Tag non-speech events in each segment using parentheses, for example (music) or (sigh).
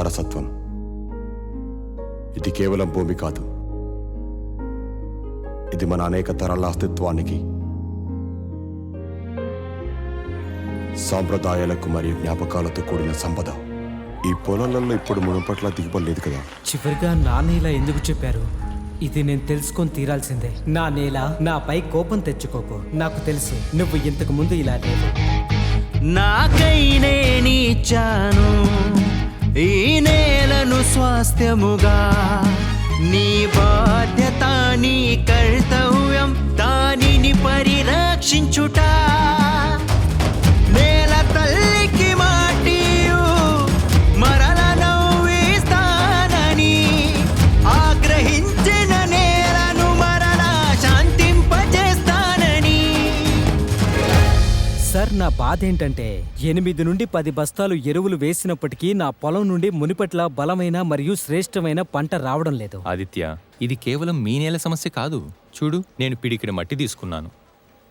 వారసత్వం. ఇది కేవలం భూమి కాదు. ఇది మన అనేక తరాల అస్తిత్వానికి సాంప్రదాయాలకు మరియు జ్ఞాపకాలతో కూడిన సంపద. ఈ పొలాలలో ఇప్పుడు మునుపట్ల దిగుబడి లేదు కదా? చివరిగా నా నేల ఎందుకు చెప్పారు? ఇది నేను తెలుసుకొని తీరాల్సిందే. నా నేల నాపై కోపం తెచ్చుకోకు. నాకు తెలుసు నువ్వు ఇంతకు ముందు ఇలా లేవు నాకైనే నీచాను. స్వాస్థ్యముగా నీ బాధ్యత నీ కర్తవ్యం దానిని పరిరక్షించుట సార్ నా బాధ ఏంటంటే ఎనిమిది నుండి పది బస్తాలు ఎరువులు వేసినప్పటికీ నా పొలం నుండి మునిపట్ల బలమైన మరియు శ్రేష్టమైన పంట రావడం లేదు. ఆదిత్య ఇది కేవలం మీ నేల సమస్య కాదు. చూడు నేను పిడికిడి మట్టి తీసుకున్నాను.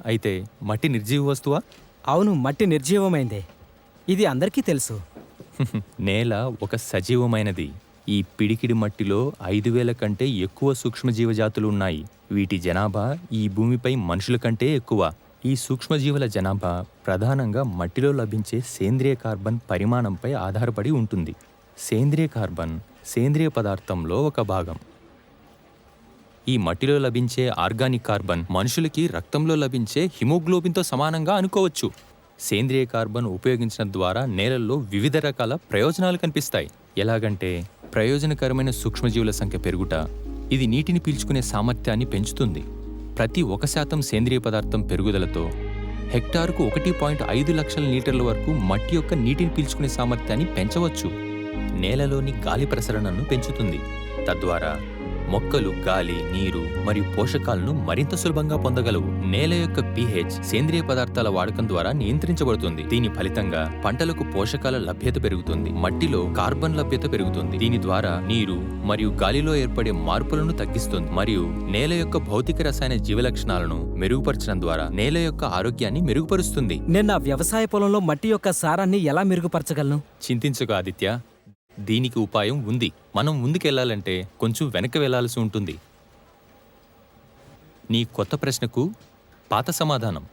అయితే మట్టి నిర్జీవ వస్తువా? అవును మట్టి నిర్జీవమైందే. ఇది అందరికీ తెలుసు. (laughs) నేల ఒక సజీవమైనది. ఈ పిడికిడి మట్టిలో ఐదు వేల కంటే ఎక్కువ సూక్ష్మజీవజాతులు ఉన్నాయి. వీటి జనాభా ఈ భూమిపై మనుషుల కంటే ఎక్కువ. ఈ సూక్ష్మజీవుల జనాభా ప్రధానంగా మట్టిలో లభించే సేంద్రియ కార్బన్ పరిమాణంపై ఆధారపడి ఉంటుంది. సేంద్రియ కార్బన్ సేంద్రియ పదార్థంలో ఒక భాగం. ఈ మట్టిలో లభించే ఆర్గానిక్ కార్బన్ మనుషులకి రక్తంలో లభించే హిమోగ్లోబిన్తో సమానంగా అనుకోవచ్చు. సేంద్రియ కార్బన్ ఉపయోగించడం ద్వారా నేలల్లో వివిధ రకాల ప్రయోజనాలు కనిపిస్తాయి. ఎలాగంటే ప్రయోజనకరమైన సూక్ష్మజీవుల సంఖ్య పెరుగుట ఇది నీటిని పీల్చుకునే సామర్థ్యాన్ని పెంచుతుంది. ప్రతి ఒక శాతం సేంద్రియ పదార్థం పెరుగుదలతో హెక్టారుకు ఒకటి పాయింట్ ఐదు లక్షల లీటర్ల వరకు మట్టి యొక్క నీటిని పీల్చుకునే సామర్థ్యాన్ని పెంచవచ్చు. నేలలోని గాలి ప్రసరణను పెంచుతుంది. తద్వారా మొక్కలు గాలి నీరు మరియు పోషకాలను మరింత సులభంగా పొందగలవు. నేల యొక్క pH సేంద్రియ పదార్థాల వాడకం ద్వారా నియంత్రించబడుతుంది. దీని ఫలితంగా పంటలకు పోషకాల లభ్యత పెరుగుతుంది. మట్టిలో కార్బన్ లభ్యత పెరుగుతుంది. దీని ద్వారా నీరు మరియు గాలిలో ఏర్పడే మార్పులను తగ్గిస్తుంది. మరియు నేల యొక్క భౌతిక రసాయన జీవలక్షణాలను మెరుగుపరచడం ద్వారా నేల యొక్క ఆరోగ్యాన్ని మెరుగుపరుస్తుంది. నేను నా వ్యవసాయ పొలంలో మట్టి యొక్క సారాన్ని ఎలా మెరుగుపరచగలను? చింతించకు ఆదిత్య. దీనికి ఉపాయం ఉంది. మనం ముందుకెళ్ళాలంటే కొంచెం వెనక్కి వెళ్ళాల్సి ఉంటుంది. నీ కొత్త ప్రశ్నకు పాత సమాధానం.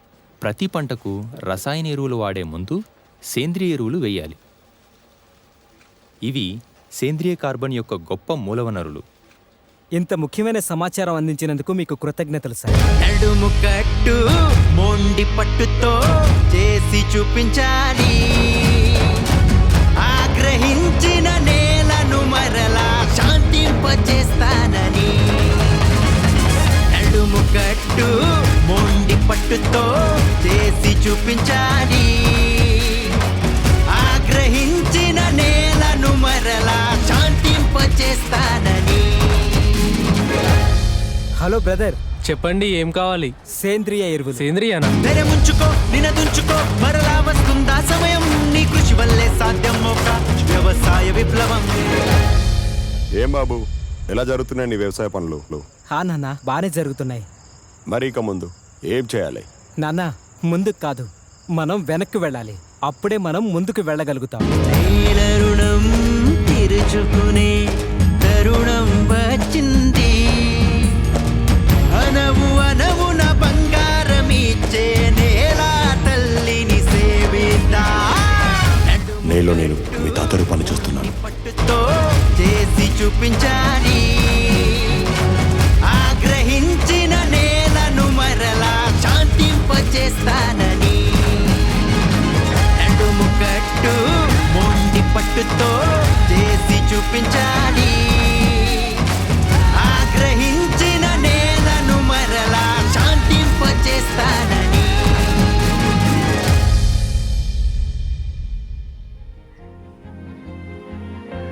ప్రతి పంటకు రసాయన ఎరువులు వాడే ముందు సేంద్రియ ఎరువులు వేయాలి. ఇవి సేంద్రియ కార్బన్ యొక్క గొప్ప మూలవనరులు. ఇంత ముఖ్యమైన సమాచారం అందించినందుకు మీకు కృతజ్ఞతలు సార్. నడుము కట్టు మొండి పట్టుతో చేసి చూపించాలి. మరలా శాంతింపజేస్తానని నడుము కట్టు మొండి పట్టుతో చేసి చూపించాలి. ఆగ్రహించిన నేలను మరలా శాంతింపజేస్తానని హలో బ్రదర్. చెప్పండి ఏం కావాలి? సేంద్రియ ఎరువులు. సేంద్రియానా? తెరముంచుకో నినదుంచుకో మరలా వస్తుందా సమయం? నీ కృషి వల్లే సాధ్యం ఒక వ్యవసాయ విప్లవం. ఏం బాబు? ఎలా జరుగుతున్నాయి నీ వ్యవసాయ పనులు? హా నాన్న బానే జరుగుతున్నాయి. మరి ఇక ముందు ఏం చేయాలి? నాన్న ముందుకు కాదు మనం వెనక్కి వెళ్ళాలి. అప్పుడే మనం ముందుకు వెళ్ళగలుగుతాం. నేల రుణం తీర్చుకునే చూపించాలి. ఆగ్రహించిన నేలను మరలా శాంతింపచేస్తానని. నడుము కట్టు మొండి పట్టుతో చేసి చూపించాలి. ఆగ్రహించిన నేలను మరలా శాంతింపచేస్తానని.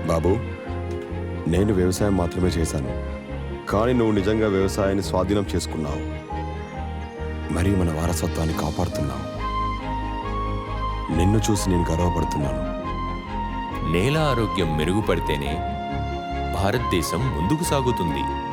బాబు. నేను వ్యవసాయం మాత్రమే చేశాను. కానీ నువ్వు నిజంగా వ్యవసాయాన్ని స్వాధీనం చేసుకున్నావు. మరియు మన వారసత్వాన్ని కాపాడుతున్నావు. నిన్ను చూసి నేను గర్వపడుతున్నాను. నేల ఆరోగ్యం మెరుగుపడితేనే భారతదేశం ముందుకు సాగుతుంది.